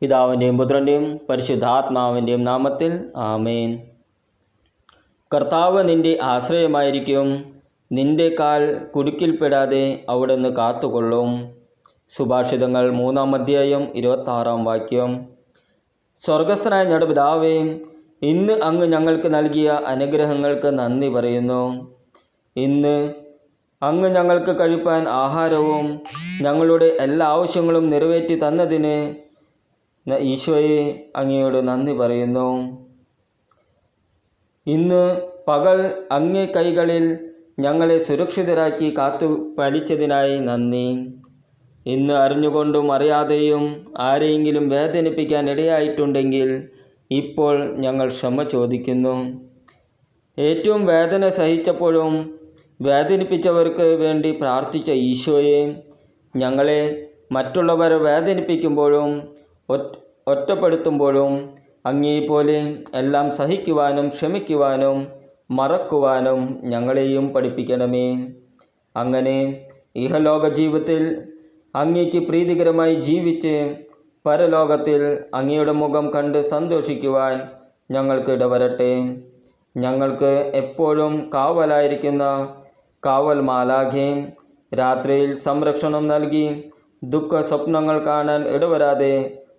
പിതാവിന്റെയും പുത്രന്റെയും പരിശുദ്ധാത്മാവിന്റെയും നാമത്തിൽ ആമേൻ. കർത്താവ് നിന്റെ ആശ്രയമായിരിക്കും. നിന്റെ കാൽ കുടുക്കിൽപ്പെടാതെ അവിടുന്ന് കാത്തുകൊള്ളും. സുഭാഷിതങ്ങൾ മൂന്നാം അധ്യായം ഇരുപത്താറാം വാക്യം. സ്വർഗസ്ഥനായ ഞങ്ങളുടെ പിതാവേ ഇന്ന് അങ്ങ് ഞങ്ങൾക്ക് നൽകിയ അനുഗ്രഹങ്ങൾക്ക് നന്ദി പറയുന്നു. ഇന്ന് അങ്ങ് ഞങ്ങൾക്ക് കഴിപ്പാൻ ആഹാരവും ഞങ്ങളുടെ എല്ലാ ആവശ്യങ്ങളും നിറവേറ്റി തന്നതിന് ഈശോയെ അങ്ങയോട് നന്ദി പറയുന്നു. ഇന്ന് പകൽ അങ്ങേ കൈകളിൽ ഞങ്ങളെ സുരക്ഷിതരാക്കി കാത്തു പാലിച്ചതിനായി നന്ദി. ഇന്ന് അറിഞ്ഞുകൊണ്ടും അറിയാതെയും ആരെയെങ്കിലും വേദനിപ്പിക്കാൻ ഇടയായിട്ടുണ്ടെങ്കിൽ ഇപ്പോൾ ഞങ്ങൾ ക്ഷമ ചോദിക്കുന്നു. ഏറ്റവും വേദന സഹിച്ചപ്പോഴും വേദനിപ്പിച്ചവർക്ക് വേണ്ടി പ്രാർത്ഥിച്ച ഈശോയെ ഞങ്ങളെ മറ്റുള്ളവരെ വേദനിപ്പിക്കുമ്പോഴും ഒറ്റപ്പെടുത്തുമ്പോഴും അങ്ങേപോലെ എല്ലാം സഹിക്കുവാനും ക്ഷമിക്കുവാനും മറക്കുവാനും ഞങ്ങളെയും പഠിപ്പിക്കണമേ. അങ്ങനെ ഇഹലോക ജീവിതത്തിൽ അങ്ങേക്ക് പ്രീതികരമായി ജീവിച്ച് പരലോകത്തിൽ അങ്ങയുടെ മുഖം കണ്ട് സന്തോഷിക്കുവാൻ ഞങ്ങൾക്ക് ഇടവരട്ടെ. ഞങ്ങൾക്ക് എപ്പോഴും കാവലായിരിക്കുന്ന കാവൽ മാലാഖെ രാത്രിയിൽ സംരക്ഷണം നൽകി ദുഃഖ സ്വപ്നങ്ങൾ കാണാൻ ഇടവരാതെ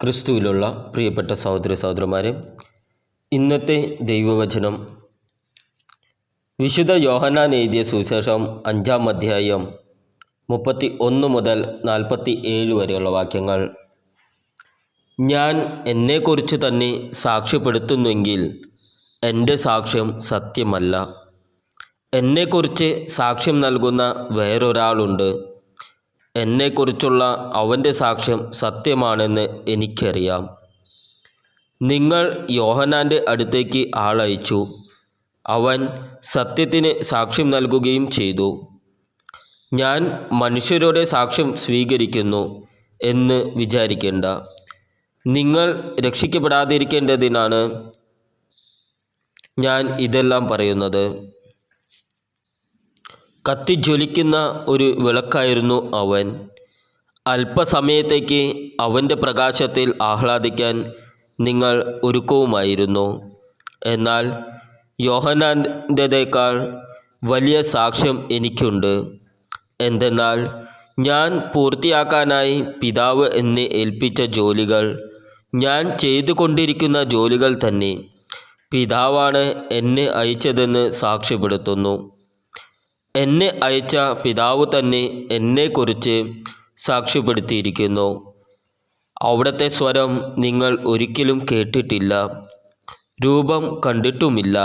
ക്രിസ്തുവിലുള്ള പ്രിയപ്പെട്ട സഹോദര സഹോദരന്മാരെ ഇന്നത്തെ ദൈവവചനം വിശുദ്ധ യോഹന്നാൻ എഴുതിയ സുവിശേഷം അഞ്ചാം അധ്യായം മുപ്പത്തി ഒന്ന് മുതൽ നാൽപ്പത്തി ഏഴ് വരെയുള്ള വാക്യങ്ങൾ. ഞാൻ എന്നെക്കുറിച്ച് തന്നെ സാക്ഷ്യപ്പെടുത്തുന്നുവെങ്കിൽ എന്റെ സാക്ഷ്യം സത്യമല്ല. എന്നെക്കുറിച്ച് സാക്ഷ്യം നൽകുന്ന വേറൊരാളുണ്ട്. എന്നെക്കുറിച്ചുള്ള അവന്റെ സാക്ഷ്യം സത്യമാണെന്ന് എനിക്കറിയാം. നിങ്ങൾ യോഹനാന്റെ അടുത്തേക്ക് ആളയച്ചു. അവൻ സത്യത്തിന് സാക്ഷ്യം നൽകുകയും ചെയ്തു. ഞാൻ മനുഷ്യരുടെ സാക്ഷ്യം സ്വീകരിക്കുന്നു എന്ന് വിചാരിക്കേണ്ട. നിങ്ങൾ രക്ഷിക്കപ്പെടാതിരിക്കേണ്ടതിനാണ് ഞാൻ ഇതെല്ലാം പറയുന്നത്. കത്തിജ്വലിക്കുന്ന ഒരു വിളക്കായിരുന്നു അവൻ. അല്പസമയത്തേക്ക് അവന്റെ പ്രകാശത്തിൽ ആഹ്ലാദിക്കാൻ നിങ്ങൾ ഒരുക്കവുമായിരുന്നു. എന്നാൽ യോഹനാന്റെതേക്കാൾ വലിയ സാക്ഷ്യം എനിക്കുണ്ട്. എന്തെന്നാൽ ഞാൻ പൂർത്തിയാക്കാനായി പിതാവ് എന്നെ ഏൽപ്പിച്ച ജോലികൾ ഞാൻ ചെയ്തുകൊണ്ടിരിക്കുന്ന ജോലികൾ തന്നെ. പിതാവാണ് എന്നെ അയച്ചതെന്ന് സാക്ഷ്യപ്പെടുത്തുന്നു. എന്നെ അയച്ച പിതാവ് തന്നെ എന്നെക്കുറിച്ച് സാക്ഷ്യപ്പെടുത്തിയിരിക്കുന്നു. അവിടുത്തെ സ്വരം നിങ്ങൾ ഒരിക്കലും കേട്ടിട്ടില്ല. രൂപം കണ്ടിട്ടുമില്ല.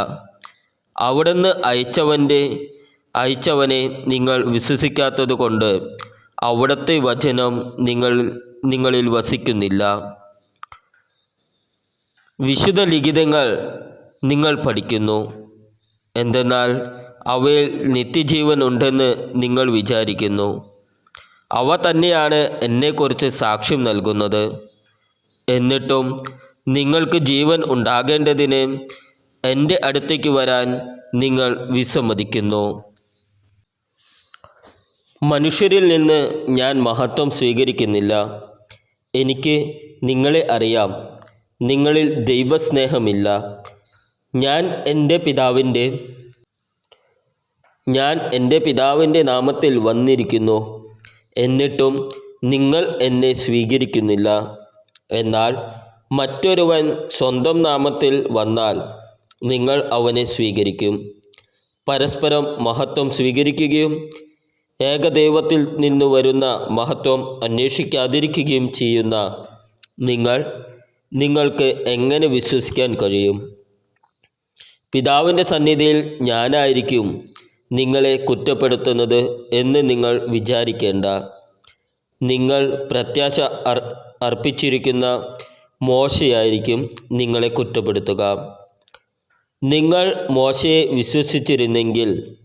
അവിടുന്ന് അയച്ചവന്റെ അയച്ചവനെ നിങ്ങൾ വിശ്വസിക്കാത്തതുകൊണ്ട് അവിടുത്തെ വചനം നിങ്ങൾ നിങ്ങളിൽ വസിക്കുന്നില്ല. വിശുദ്ധ ലിഖിതങ്ങൾ നിങ്ങൾ പഠിക്കുന്നു. എന്തെന്നാൽ അവയിൽ നിത്യജീവൻ ഉണ്ടെന്ന് നിങ്ങൾ വിചാരിക്കുന്നു. അവ തന്നെയാണ് എന്നെക്കുറിച്ച് സാക്ഷ്യം നൽകുന്നത്. എന്നിട്ടും നിങ്ങൾക്ക് ജീവൻ ഉണ്ടാകേണ്ടതിന് എന്റെ അടുത്തേക്ക് വരാൻ നിങ്ങൾ വിസമ്മതിക്കുന്നു. മനുഷ്യരിൽ നിന്ന് ഞാൻ മഹത്വം സ്വീകരിക്കുന്നില്ല. എനിക്ക് നിങ്ങളെ അറിയാം. നിങ്ങളിൽ ദൈവസ്നേഹമില്ല. ഞാൻ എന്റെ പിതാവിന്റെ ഞാൻ എന്റെ പിതാവിന്റെ നാമത്തിൽ വന്നിരിക്കുന്നു. എന്നിട്ടും നിങ്ങൾ എന്നെ സ്വീകരിക്കുന്നില്ല. എന്നാൽ മറ്റൊരുവൻ സ്വന്തം നാമത്തിൽ വന്നാൽ നിങ്ങൾ അവനെ സ്വീകരിക്കും. പരസ്പരം മഹത്വം സ്വീകരിക്കുകയും ഏകദൈവത്തിൽ നിന്നു വരുന്ന മഹത്വം അന്വേഷിക്കാതിരിക്കുകയും ചെയ്യുന്ന നിങ്ങൾ നിങ്ങൾക്ക് എങ്ങനെ വിശ്വസിക്കാൻ കഴിയും? പിതാവിന്റെ സന്നിധിയിൽ ഞാനായിരിക്കും നിങ്ങളെ കുറ്റപ്പെടുത്തുന്നത് എന്ന് നിങ്ങൾ വിചാരിക്കേണ്ട. നിങ്ങൾ പ്രത്യാശ അർ അർപ്പിച്ചിരിക്കുന്ന മോശയായിരിക്കും നിങ്ങളെ കുറ്റപ്പെടുത്തുക. നിങ്ങൾ മോശയെ വിശ്വസിച്ചിരുന്നെങ്കിൽ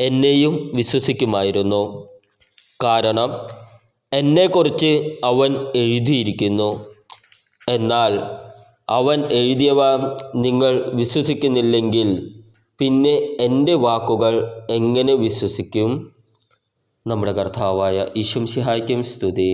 എന്നെയും വിശ്വസിക്കുമായിരുന്നു. കാരണം എന്നെക്കുറിച്ച് അവൻ എഴുതിയിരിക്കുന്നു. എന്നാൽ അവൻ എഴുതിയവ നിങ്ങൾ വിശ്വസിക്കുന്നില്ലെങ്കിൽ പിന്നെ എന്റെ വാക്കുകൾ എങ്ങനെ വിശ്വസിക്കും? നമ്മുടെ കർത്താവായ ഈശംസിഹായ്ക്കും സ്തുതി.